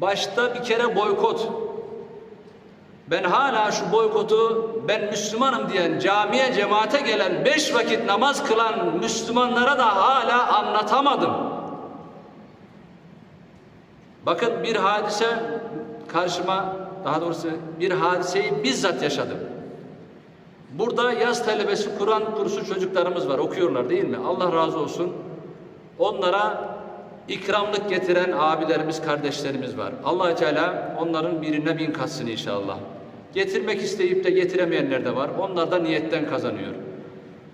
Başta bir kere boykot. Ben hala şu boykotu ben Müslümanım diyen camiye cemaate gelen beş vakit namaz kılan Müslümanlara da hala anlatamadım. Bakın bir hadise karşıma daha doğrusu bir hadiseyi bizzat yaşadım. Burada yaz talebesi Kur'an kursu çocuklarımız var. Okuyorlar değil mi? Allah razı olsun. Onlara ikramlık getiren abilerimiz, kardeşlerimiz var. allah Teala onların birine bin katsın inşallah. Getirmek isteyip de getiremeyenler de var. Onlar da niyetten kazanıyor.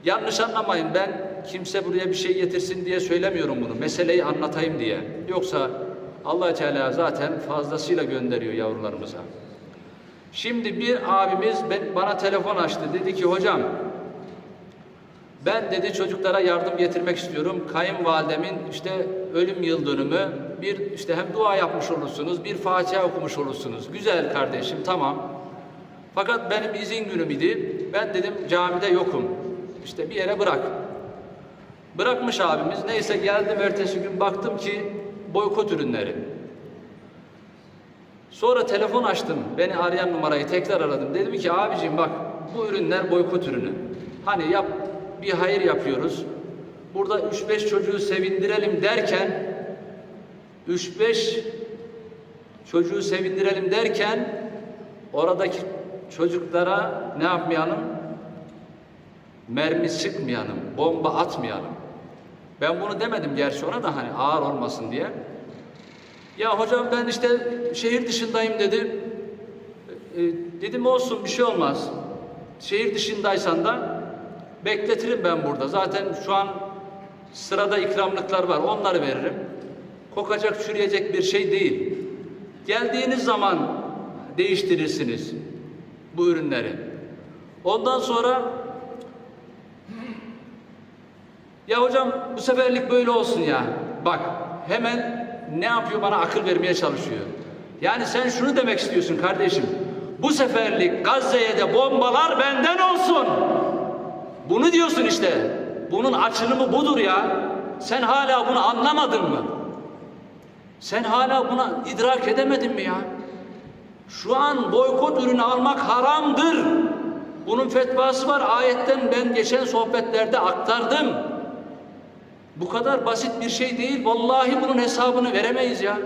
Yanlış anlamayın ben kimse buraya bir şey getirsin diye söylemiyorum bunu. Meseleyi anlatayım diye. Yoksa allah Teala zaten fazlasıyla gönderiyor yavrularımıza. Şimdi bir abimiz bana telefon açtı. Dedi ki hocam ben dedi çocuklara yardım getirmek istiyorum. Kayınvalidemin işte ölüm yıl dönümü bir işte hem dua yapmış olursunuz, bir Fatiha okumuş olursunuz. Güzel kardeşim tamam. Fakat benim izin günüm idi. Ben dedim camide yokum. İşte bir yere bırak. Bırakmış abimiz. Neyse geldim ertesi gün baktım ki boykot ürünleri. Sonra telefon açtım. Beni arayan numarayı tekrar aradım. Dedim ki abicim bak bu ürünler boykot ürünü. Hani yap bir hayır yapıyoruz. Burada 3-5 çocuğu sevindirelim derken 3-5 çocuğu sevindirelim derken oradaki çocuklara ne yapmayalım? Mermi sıkmayalım, bomba atmayalım. Ben bunu demedim gerçi ona da hani ağır olmasın diye. Ya hocam ben işte şehir dışındayım dedi. E, dedim olsun bir şey olmaz. Şehir dışındaysan da bekletirim ben burada. Zaten şu an sırada ikramlıklar var. Onları veririm. Kokacak, çürüyecek bir şey değil. Geldiğiniz zaman değiştirirsiniz bu ürünleri. Ondan sonra ya hocam bu seferlik böyle olsun ya. Bak hemen ne yapıyor bana akıl vermeye çalışıyor. Yani sen şunu demek istiyorsun kardeşim. Bu seferlik Gazze'ye de bombalar benden olsun. Bunu diyorsun işte. Bunun açılımı budur ya. Sen hala bunu anlamadın mı? Sen hala buna idrak edemedin mi ya? Şu an boykot ürünü almak haramdır. Bunun fetvası var. Ayetten ben geçen sohbetlerde aktardım. Bu kadar basit bir şey değil. Vallahi bunun hesabını veremeyiz ya.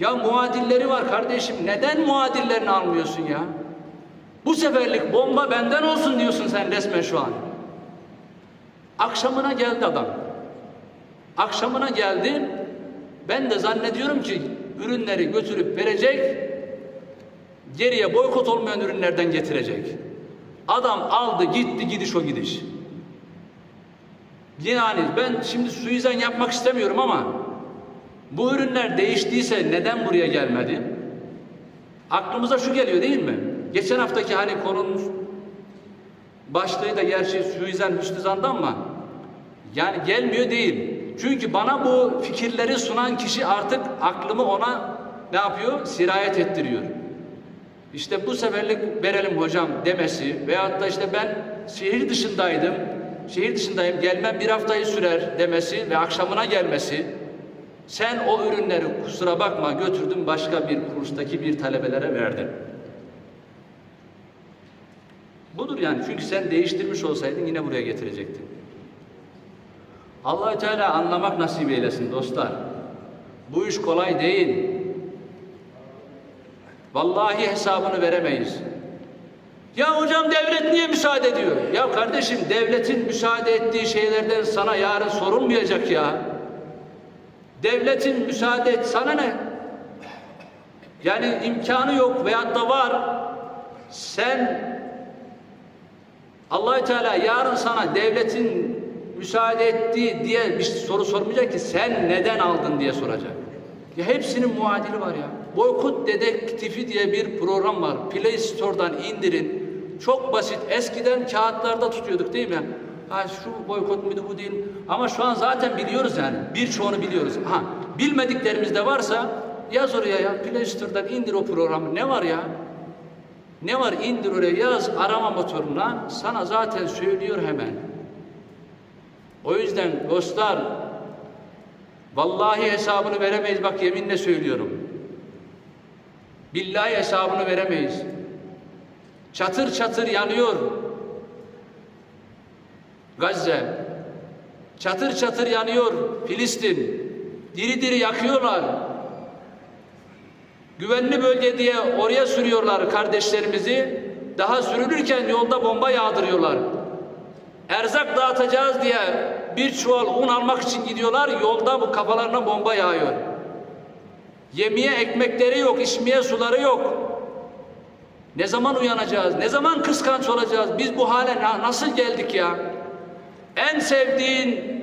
Ya muadilleri var kardeşim. Neden muadillerini almıyorsun ya? Bu seferlik bomba benden olsun diyorsun sen resmen şu an. Akşamına geldi adam. Akşamına geldi. Ben de zannediyorum ki ürünleri götürüp verecek. Geriye boykot olmayan ürünlerden getirecek. Adam aldı gitti gidiş o gidiş. Yani ben şimdi suizan yapmak istemiyorum ama bu ürünler değiştiyse neden buraya gelmedi? Aklımıza şu geliyor değil mi? Geçen haftaki hani konumuz başlığı da gerçi suizan müstizandan ama yani gelmiyor değil. Çünkü bana bu fikirleri sunan kişi artık aklımı ona ne yapıyor? Sirayet ettiriyor. İşte bu seferlik verelim hocam demesi veyahut da işte ben şehir dışındaydım, şehir dışındayım gelmem bir haftayı sürer demesi ve akşamına gelmesi sen o ürünleri kusura bakma götürdün başka bir kurstaki bir talebelere verdin. Budur yani çünkü sen değiştirmiş olsaydın yine buraya getirecektin. Allah Teala anlamak nasip eylesin dostlar. Bu iş kolay değil. Vallahi hesabını veremeyiz. Ya hocam devlet niye müsaade ediyor? Ya kardeşim devletin müsaade ettiği şeylerden sana yarın sorulmayacak ya. Devletin müsaade et sana ne? Yani imkanı yok veyahut da var. Sen allah Teala yarın sana devletin müsaade ettiği diye bir soru sormayacak ki sen neden aldın diye soracak. Ya hepsinin muadili var ya. Boykot dedektifi diye bir program var. Play Store'dan indirin. Çok basit. Eskiden kağıtlarda tutuyorduk değil mi? Ha şu boykot muydu bu değil. Ama şu an zaten biliyoruz yani. Birçoğunu biliyoruz. Ha bilmediklerimiz de varsa yaz oraya ya. Play Store'dan indir o programı. Ne var ya? Ne var indir oraya yaz arama motoruna. Sana zaten söylüyor hemen. O yüzden dostlar Vallahi hesabını veremeyiz bak yeminle söylüyorum. Billahi hesabını veremeyiz. Çatır çatır yanıyor. Gazze. Çatır çatır yanıyor Filistin. Diri diri yakıyorlar. Güvenli bölge diye oraya sürüyorlar kardeşlerimizi. Daha sürülürken yolda bomba yağdırıyorlar. Erzak dağıtacağız diye bir çuval un almak için gidiyorlar. Yolda bu kafalarına bomba yağıyor. Yemeye ekmekleri yok, içmeye suları yok. Ne zaman uyanacağız? Ne zaman kıskanç olacağız? Biz bu hale na- nasıl geldik ya? En sevdiğin